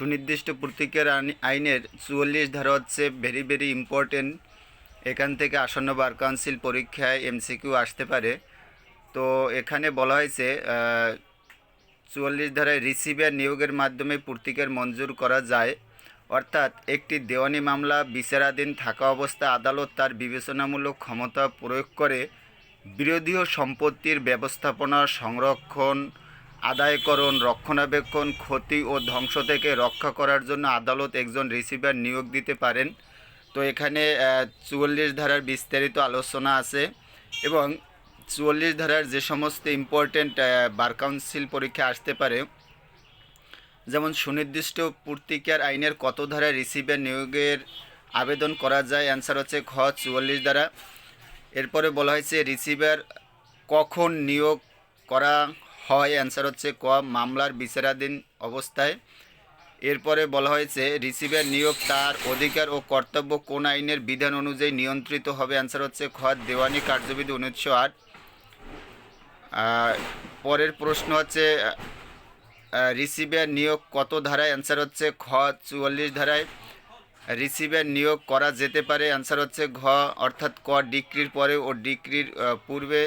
সুনির্দিষ্ট প্রতীকের আইন- আইনের চুয়াল্লিশ ধারা হচ্ছে ভেরি ভেরি ইম্পর্টেন্ট এখান থেকে আসন্ন বার কাউন্সিল পরীক্ষায় এমসিকিউ আসতে পারে। তো এখানে বলা হয়েছে চুয়াল্লিশ ধারায় রিসিভার নিয়োগের মাধ্যমে প্রতীকের মঞ্জুর করা যায়। অর্থাৎ একটি দেওয়ানি মামলা, বিচারাধীন থাকা অবস্থা আদালত তার বিবেচনামূলক ক্ষমতা প্রয়োগ করে বিরোধীয় সম্পত্তির ব্যবস্থাপনা সংরক্ষণ আদায়করণ, রক্ষণাবেক্ষণ, ক্ষতি ও ধ্বংস থেকে রক্ষা করার জন্য আদালত একজন রিসিভার নিয়োগ দিতে পারেন। তো এখানে চুয়াল্লিশ ধারার বিস্তারিত আলোচনা আছে এবং চুয়াল্লিশ ধারার যে সমস্ত ইম্পর্টেন্ট বার কাউন্সিল পরীক্ষা আসতে পারে, যেমন সুনির্দিষ্ট পূর্তিকার আইনের কত ধারা রিসিভার নিয়োগের আবেদন করা যায় অ্যান্সার হচ্ছে খ চুয়াল্লিশ ধারা। এরপরে বলা হয়েছে, রিসিভার কখন নিয়োগ করা হয় অ্যান্সার হচ্ছে ক, মামলার বিচারাধীন অবস্থায়। এরপরে বলা হয়েছে, রিসিভার নিয়োগ তার অধিকার ও কর্তব্য কোন আইনের বিধান অনুযায়ী নিয়ন্ত্রিত হবে। অ্যান্সার হচ্ছে খ, দেওয়ানি কার্যবিধি উনিশশো আট। পরের প্রশ্ন হচ্ছে রিসিভার নিয়োগ কত ধারায়? অ্যান্সার হচ্ছে খ, চুয়াল্লিশ ধারায়। রিসিভার নিয়োগ করা যেতে পারে। অ্যান্সার হচ্ছে ঘ, অর্থাৎ ক ডিক্রির পরে ও ডিক্রির পূর্বে।